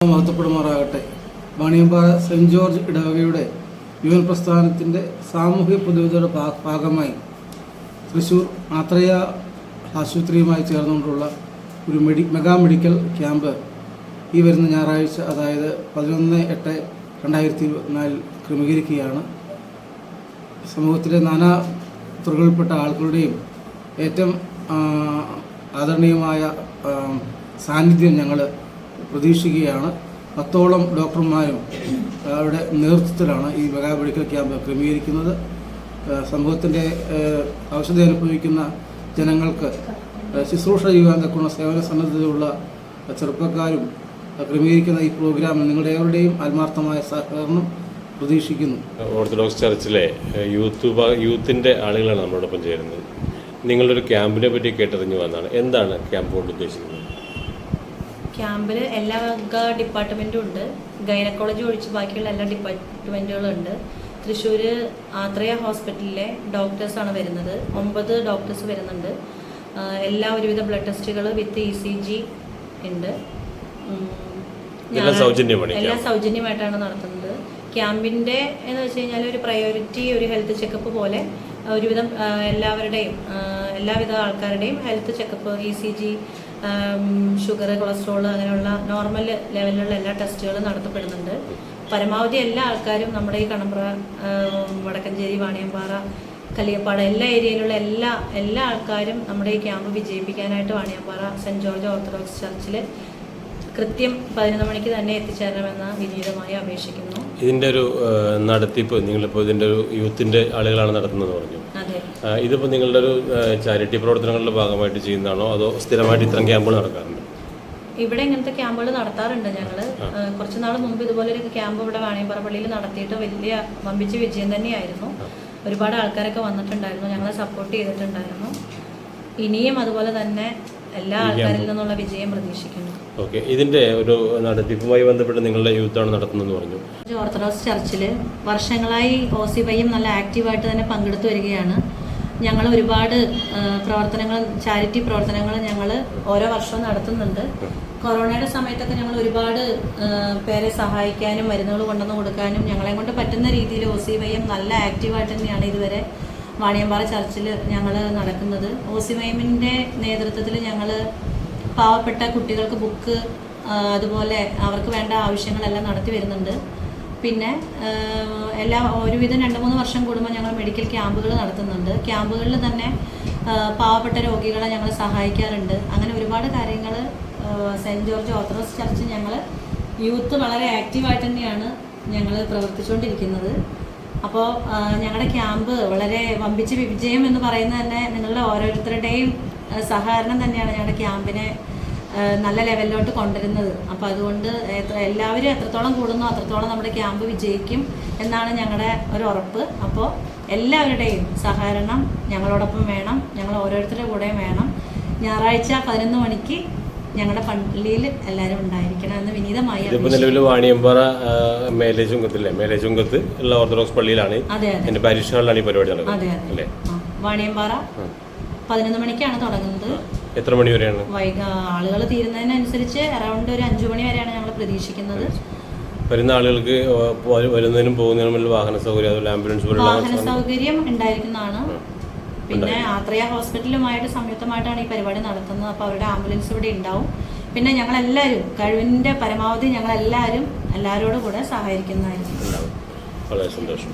മഹത്വപ്പെടുമാറാകട്ടെ ബണിയമ്പാറ saint George ഇടവകയുടെ യുവൻ പ്രസ്ഥാനത്തിന്റെ സാമൂഹ്യ പൊതുവിതയുടെ ഭാഗമായി തൃശ്ശൂർ ആത്രയ ആശുപത്രിയുമായി ചേർന്നുകൊണ്ടുള്ള ഒരു മെഡി മെഗാ മെഡിക്കൽ ക്യാമ്പ് ഈ വരുന്ന ഞായറാഴ്ച അതായത് പതിനൊന്ന് എട്ട് രണ്ടായിരത്തി ഇരുപത്തിനാലിൽ ക്രമീകരിക്കുകയാണ്. സമൂഹത്തിലെ നാനാ തുറകളിൽപ്പെട്ട ആളുകളുടെയും ഏറ്റവും ആദരണീയമായ സാന്നിധ്യം ഞങ്ങൾ പ്രതീക്ഷിക്കുകയാണ്. പത്തോളം ഡോക്ടർമാരും അവരുടെ നേതൃത്വത്തിലാണ് ഈ മെഗാ മെഡിക്കൽ ക്യാമ്പ് ക്രമീകരിക്കുന്നത്. സമൂഹത്തിന്റെ ഔഷധി അനുഭവിക്കുന്ന ജനങ്ങൾക്ക് ശുശ്രൂഷ ചെയ്യുവാൻ തക്കുന്ന സേവന സന്നദ്ധതയുള്ള ചെറുപ്പക്കാരും ക്രമീകരിക്കുന്ന ഈ പ്രോഗ്രാമിൽ നിങ്ങളുടെ ഏവരുടെയും ആത്മാർത്ഥമായ സഹകരണം പ്രതീക്ഷിക്കുന്നു. ഓർത്തഡോക്സ് ചർച്ചിലെ യൂത്ത് യൂത്തിന്റെ ആളുകളാണ് നമ്മളോടൊപ്പം ചേരുന്നത്. നിങ്ങളൊരു ക്യാമ്പിനെ പറ്റി കേട്ടറിഞ്ഞു വന്നാണ് എന്താണ് ക്യാമ്പ് കൊണ്ട് ഉദ്ദേശിക്കുന്നത്? ക്യാമ്പിൽ എല്ലാ വക ഡിപ്പാർട്ട്മെന്റും ഉണ്ട്. ഗൈനക്കോളജി ഒഴിച്ച് ബാക്കിയുള്ള എല്ലാ ഡിപ്പാർട്ട്മെന്റുകളും ഉണ്ട്. തൃശ്ശൂർ ആത്രയ ഹോസ്പിറ്റലിലെ ഡോക്ടേഴ്സാണ് വരുന്നത്. ഒമ്പത് ഡോക്ടേഴ്സ് വരുന്നുണ്ട്. എല്ലാ ഒരുവിധ ബ്ലഡ് ടെസ്റ്റുകൾ വിത്ത് ഇ സി ജി ഉണ്ട്. എല്ലാ. സൗജന്യമായിട്ടാണ് നടത്തുന്നത്. ക്യാമ്പിന്റെ എന്ന് വെച്ച് കഴിഞ്ഞാൽ ഒരു പ്രയോറിറ്റി ഒരു ഹെൽത്ത് ചെക്കപ്പ് പോലെ ഒരുവിധം എല്ലാവരുടെയും എല്ലാവിധ ആൾക്കാരുടെയും health checkup E C G sugar cholesterol അങ്ങനെയുള്ള നോർമൽ ലെവലിലുള്ള എല്ലാ ടെസ്റ്റുകളും നടത്തപ്പെടുന്നുണ്ട്. പരമാവധി എല്ലാ ആൾക്കാരും നമ്മുടെ ഈ കണമ്പ്ര വടക്കഞ്ചേരി വാണിയമ്പാറ കലിയപ്പാട എല്ലാ ഏരിയയിലുള്ള എല്ലാ എല്ലാ ആൾക്കാരും നമ്മുടെ ഈ ക്യാമ്പ് വിജയിപ്പിക്കാനായിട്ട് വാണിയമ്പാറ സെന്റ് ജോർജ് ഓർത്തഡോക്സ് ചർച്ചിൽ കൃത്യം പതിനൊന്ന് മണിക്ക് തന്നെ എത്തിച്ചേരണമെന്ന് വിനീതമായി അപേക്ഷിക്കുന്നു. ഇതിന്റെ ഒരു നടത്തിപ്പ് നിങ്ങളിപ്പോൾ ഇതിന്റെ ഒരു യൂത്തിന്റെ ആളുകളാണ് നടത്തുന്നത് പറഞ്ഞു. ഇതിപ്പോൾ നിങ്ങളുടെ ഒരു ചാരിറ്റി പ്രവർത്തനങ്ങളുടെ ഭാഗമായിട്ട് ചെയ്യുന്നതാണോ? അതോ സ്ഥിരമായിട്ട് ഇത്തരം ക്യാമ്പുകൾ നടക്കാറുണ്ട്? ഇവിടെ ഇങ്ങനത്തെ ക്യാമ്പുകൾ നടത്താറുണ്ട് ഞങ്ങൾ കുറച്ച് നാൾ മുമ്പ് ഇതുപോലൊരു ക്യാമ്പ് ഇവിടെ വാണിയമ്പറ പള്ളിയിൽ നടത്തിയിട്ട് വലിയ വമ്പിച്ച വിജയം തന്നെയായിരുന്നു. ഒരുപാട് ആൾക്കാരൊക്കെ വന്നിട്ടുണ്ടായിരുന്നു. ഞങ്ങളെ സപ്പോർട്ട് ചെയ്തിട്ടുണ്ടായിരുന്നു. ഇനിയും അതുപോലെ തന്നെ എല്ലാ ആൾക്കാരിൽ നിന്നുള്ള വിജയം പ്രതീക്ഷിക്കുന്നു. ഓക്കെ. ഇതിന്റെ ഒരു നടത്തിപ്പുമായി ബന്ധപ്പെട്ട് നിങ്ങളുടെ യൂത്താണ് നടത്തുന്നതെന്ന് പറഞ്ഞു. ഓർത്തഡോക്സ് ചർച്ചിൽ വർഷങ്ങളായി ഒ സി വൈയും നല്ല ആക്റ്റീവായിട്ട് തന്നെ പങ്കെടുത്തു വരികയാണ്. ഞങ്ങൾ ഒരുപാട് പ്രവർത്തനങ്ങൾ ചാരിറ്റി പ്രവർത്തനങ്ങൾ ഞങ്ങൾ ഓരോ വർഷവും നടത്തുന്നുണ്ട്. കൊറോണയുടെ സമയത്തൊക്കെ ഞങ്ങൾ ഒരുപാട് പേരെ സഹായിക്കാനും മരുന്നുകൾ കൊണ്ടുവന്ന് കൊടുക്കാനും ഞങ്ങളെ കൊണ്ട് പറ്റുന്ന രീതിയിൽ ഒ സി വൈയും നല്ല ആക്റ്റീവായിട്ട് തന്നെയാണ് ഇതുവരെ വാണിയമ്പാറ ചർച്ചിൽ ഞങ്ങൾ നടക്കുന്നത്. ഓസിമൈമിന്റെ നേതൃത്വത്തിൽ ഞങ്ങൾ പാവപ്പെട്ട കുട്ടികൾക്ക് ബുക്ക് അതുപോലെ അവർക്ക് വേണ്ട ആവശ്യങ്ങളെല്ലാം നടത്തി വരുന്നുണ്ട്. പിന്നെ എല്ലാ ഒരുവിധം രണ്ട് മൂന്ന് വർഷം കൂടുമ്പോൾ ഞങ്ങൾ മെഡിക്കൽ ക്യാമ്പുകൾ നടത്തുന്നുണ്ട്. ക്യാമ്പുകളിൽ തന്നെ പാവപ്പെട്ട രോഗികളെ ഞങ്ങൾ സഹായിക്കാറുണ്ട്. അങ്ങനെ ഒരുപാട് കാര്യങ്ങൾ സെന്റ് ജോർജ് ഓർത്തഡോക്സ് ചർച്ച് ഞങ്ങൾ യൂത്ത് വളരെ ആക്റ്റീവായിട്ട് തന്നെയാണ് ഞങ്ങൾ പ്രവർത്തിച്ചുകൊണ്ടിരിക്കുന്നത്. അപ്പോൾ ഞങ്ങളുടെ ക്യാമ്പ് വളരെ വമ്പിച്ച വിജയം എന്ന് പറയുന്നത് തന്നെ നിങ്ങളുടെ ഓരോരുത്തരുടെയും സഹകരണം തന്നെയാണ് ഞങ്ങളുടെ ക്യാമ്പിനെ നല്ല ലെവലിലോട്ട് കൊണ്ടുവരുന്നത്. അപ്പോൾ അതുകൊണ്ട് എത്ര- എല്ലാവരും എത്രത്തോളം കൂടുന്നു അത്രത്തോളം നമ്മുടെ ക്യാമ്പ് വിജയിക്കും എന്നാണ് ഞങ്ങളുടെ ഒരു ഉറപ്പ്. അപ്പോൾ എല്ലാവരുടെയും സഹകരണം ഞങ്ങളോടൊപ്പം വേണം ഞങ്ങൾ ഓരോരുത്തരുടെ കൂടെയും വേണം. ഞായറാഴ്ച പതിനൊന്ന് മണിക്ക് ഞങ്ങളുടെ പള്ളിയിൽ എല്ലാവരും ഉണ്ടായിരിക്കണം എന്ന് വിനീതമായി നിലവിൽ വാണിയമ്പാറ ആ, മേലെ ചുങ്കത്തില്ലേ? മേലെ ചുങ്കത്ത് ഉള്ള ഓർത്തഡോക്സ് പള്ളിയിലാണ് അതെ പാരിഷ് ഹാളിലാണ് ഈ പരിപാടി നടക്കുന്നത്. വാണിയമ്പാറ പതിനൊന്ന് മണിക്കാണ് തുടങ്ങുന്നത്. എത്ര മണി വരെയാണ്? വൈക ആളുകൾ തീരുന്നതിനനുസരിച്ച് അറൗണ്ട് ഒരു അഞ്ചു മണി വരെയാണ് ഞങ്ങൾ പ്രതീക്ഷിക്കുന്നത്. വരുന്ന ആളുകൾക്ക് വരുന്നതിനും പോകുന്നതിനും വാഹന സൗകര്യം അതുപോലെ ആംബുലൻസ് വാഹന സൗകര്യം ഉണ്ടായിരിക്കുന്നതാണ്. പിന്നെ ആത്രയ ഹോസ്പിറ്റലുമായിട്ട് സംയുക്തമായിട്ടാണ് ഈ പരിപാടി നടത്തുന്നത്. അപ്പോൾ അവരുടെ ആംബുലൻസ് ഇവിടെ ഉണ്ടാവും. പിന്നെ ഞങ്ങളെല്ലാവരും കഴിവിന്റെ പരമാവധി ഞങ്ങളെല്ലാവരും എല്ലാവരോടും കൂടെ സഹകരിക്കുന്നതായിരിക്കും. വളരെ സന്തോഷം.